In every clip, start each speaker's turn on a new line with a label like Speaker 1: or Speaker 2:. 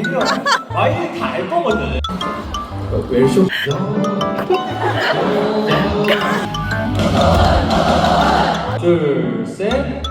Speaker 1: 아니면 와인이 다 알 거거든.
Speaker 2: 웰쇼 둘, 셋.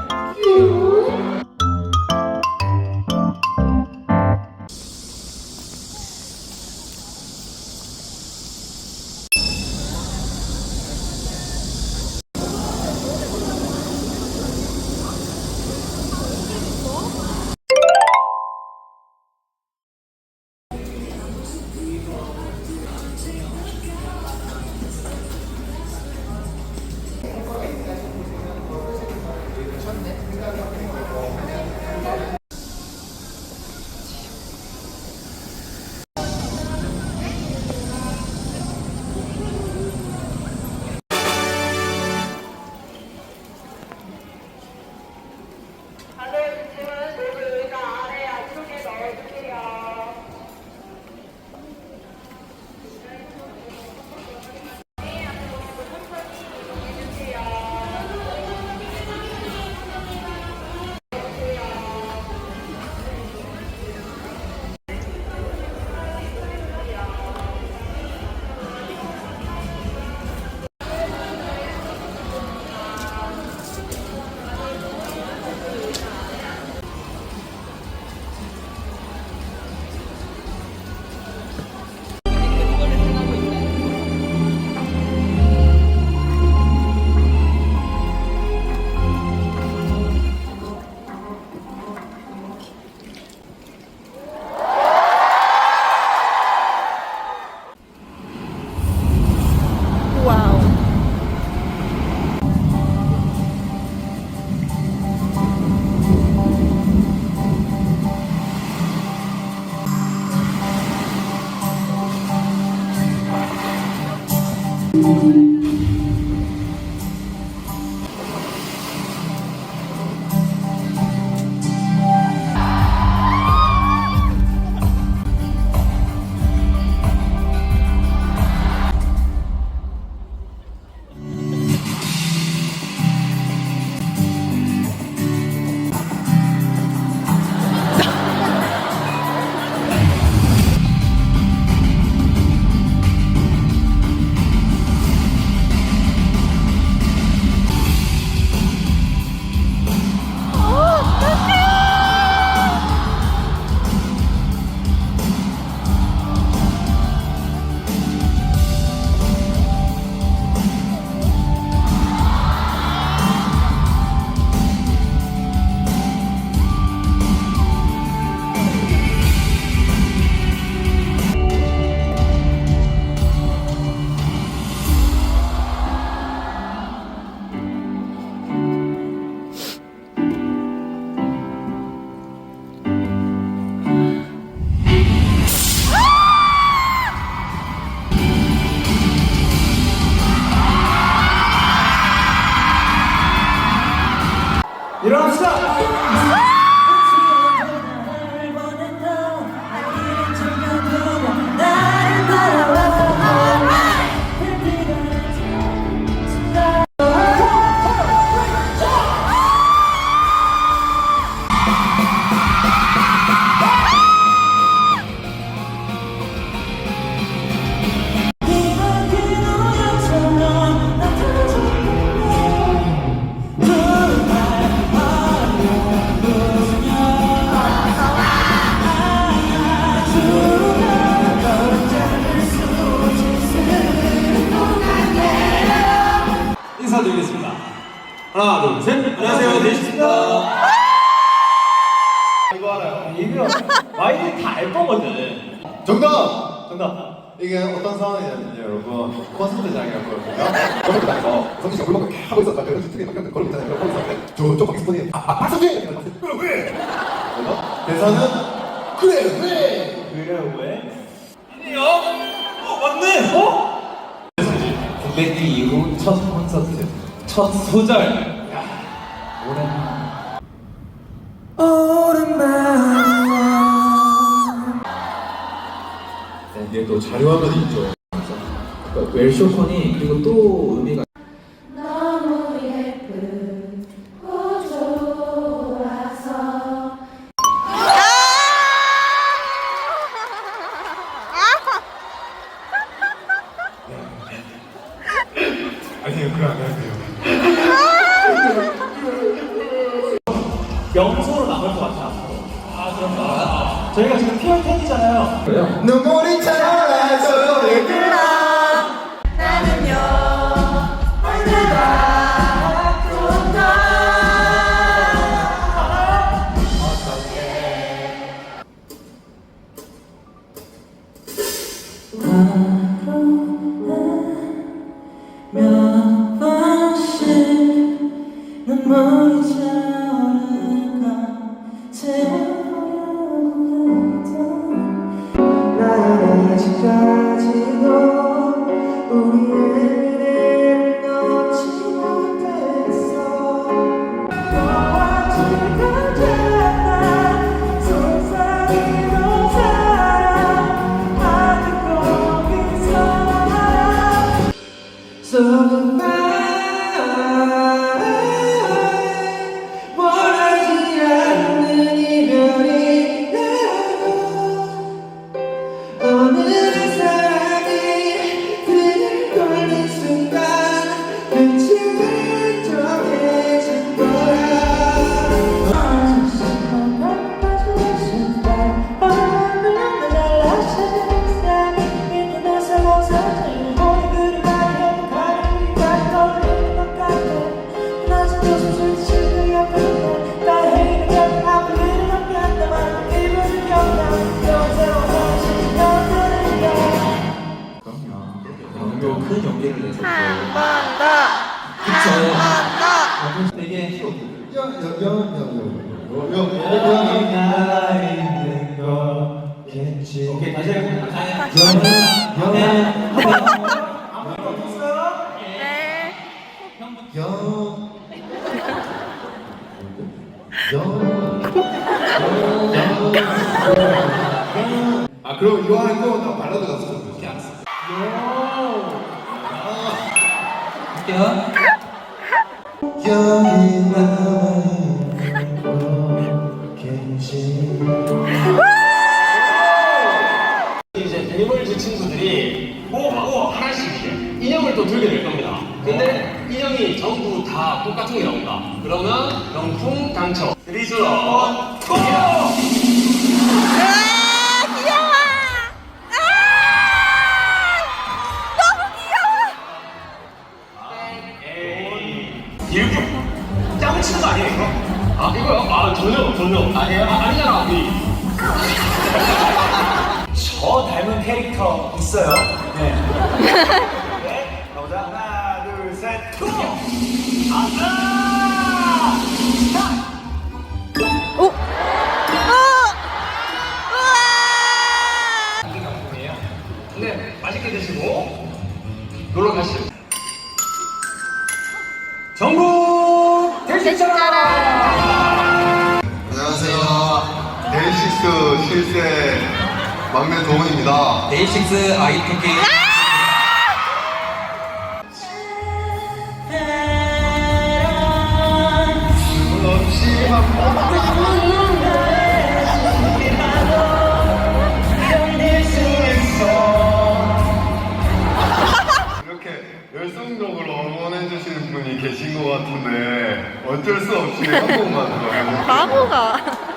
Speaker 3: 어떤 상황이냐면요, 여러분. 콘서트장이었거든요. 콘서트장에서 성진 씨가 이렇게 하고 있었다. 그래서 막 이렇게 걸고 있잖아요. 걸고 있었는데 저쪽 박수 분이 아, 아, 박수진! 그래, 왜? 그래서 대사는 그래, 왜?
Speaker 1: 그래 왜? 아니요. 어 맞네. 어?
Speaker 2: 군대기 이후 첫 콘서트, 첫 소절.
Speaker 3: 이게 또 자료화면이 있죠.
Speaker 2: 그러니까 웰쇼콘이 그리고 또 의미가
Speaker 3: เก็บมาใช่
Speaker 1: ไห
Speaker 3: มใครเดี๋ยวเดี๋
Speaker 4: ยว 폴즈 친구들이 호호하고 하나씩 인형을 또 들게 될 겁니다. 근데 인형이 전부 다 똑같은 게 나온다. 그러면 명품 당첨. 리즈로 고! 이렇게 짜고 치는 거 아니에요 이거? 아 이거요? 아 전혀 전혀 아니에요? 아, 캐릭터 있어요. 네.
Speaker 3: 계신 것 같은데 어쩔 수 없이 한국만 들어요.
Speaker 5: 바보가.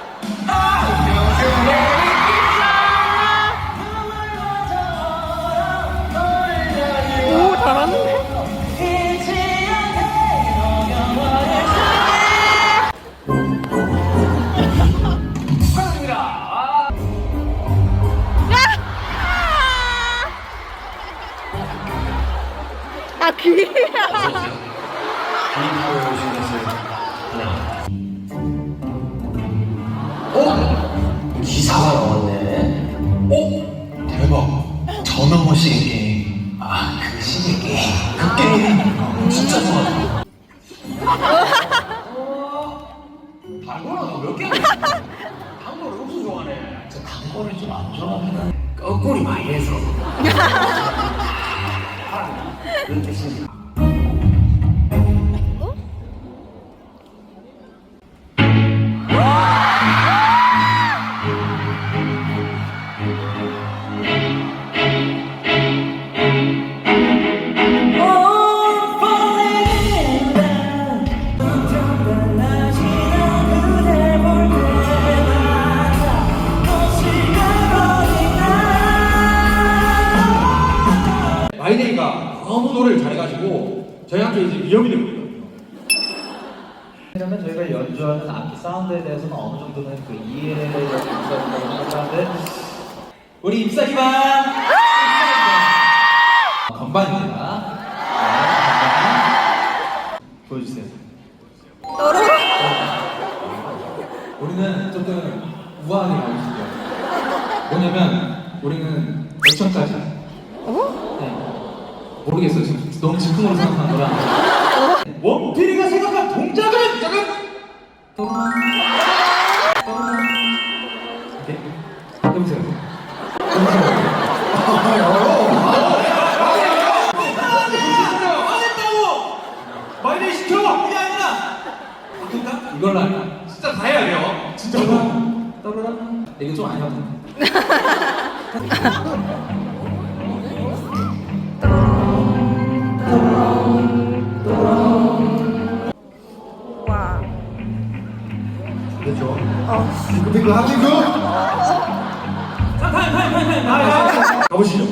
Speaker 4: 단골은 몇 개? 단골을 육수 좋아하네. 저 단골을 좀 안 좋아합니다. 거꾸리 많이 해서. 그런 뜻입니다.
Speaker 2: 이제 되고 있거든요.
Speaker 1: 왜냐면 저희가 연주하는 악기 사운드에 대해서는 어느 정도는 그 이해를 있어야 된다고 생각하는데 우리 입사 기반 어, 건반입니다. 네, 건반. 보여주세요. 우리는 조금 우아하게 가고 싶어요. 뭐냐면 우리는 액션까지. 네. 모르겠어요. 지금 너무 즉흥으로 생각한 거라. 원필이가 생각한 동작은 동작은 이렇게 해보세요.
Speaker 2: 마이네 시켜! 그게 아니라!
Speaker 1: 이걸로 할까?
Speaker 2: 진짜 다 해야 돼요. 진짜.
Speaker 1: 떠르라. 이게 좀 아니었네.
Speaker 3: 빙글빙글 하긴그
Speaker 2: 가보시죠.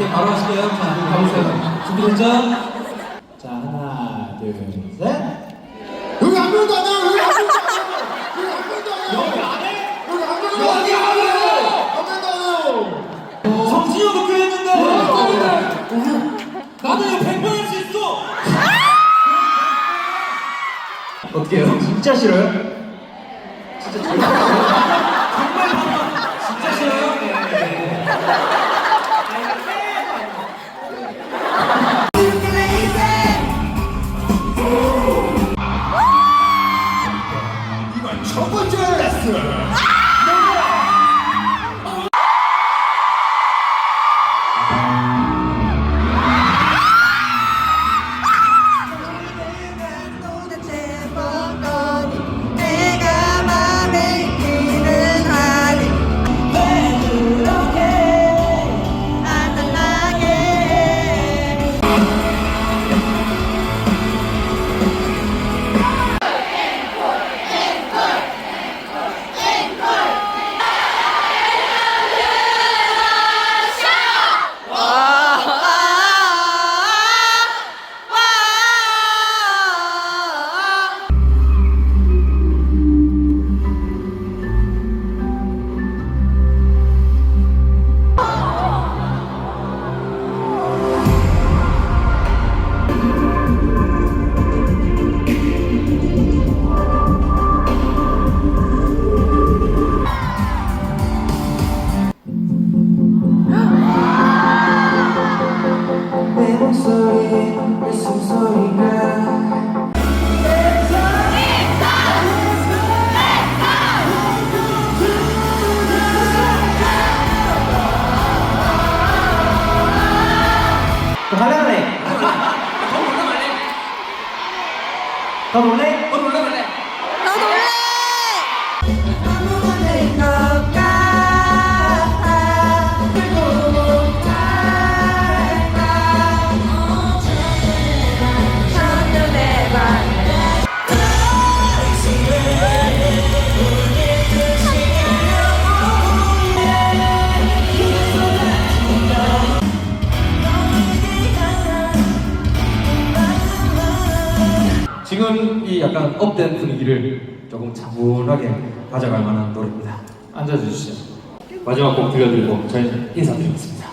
Speaker 1: 오케이, 바로 하실게요. 자, 가보세요. 준비됐죠? 자, 하나, 둘, 셋.
Speaker 3: 여기 한 명도 안 해요 여기 한 명도 안 해요 여기 한 명도 안 해요 여기 안 해요 한 명도 안 해요
Speaker 2: 성진이 형도 꽤 했는데! 나는 이거 100번 할 수 있어!
Speaker 1: 어떻게 해요? 진짜 싫어요?
Speaker 2: 진짜 싫어요?
Speaker 3: 이
Speaker 5: Yes! 가
Speaker 1: 더? 더 놀래?
Speaker 2: 어, 놀래, 놀래. 약간 업된 분위기를 조금 차분하게 가져갈 만한 노래입니다.
Speaker 1: 앉아주시죠.
Speaker 2: 마지막 곡 들려드리고 저희는 인사드리겠습니다.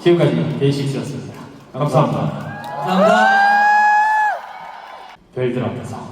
Speaker 2: 지금까지 데이식스였습니다. 감사합니다. 감사합니다. 별들 앞에서.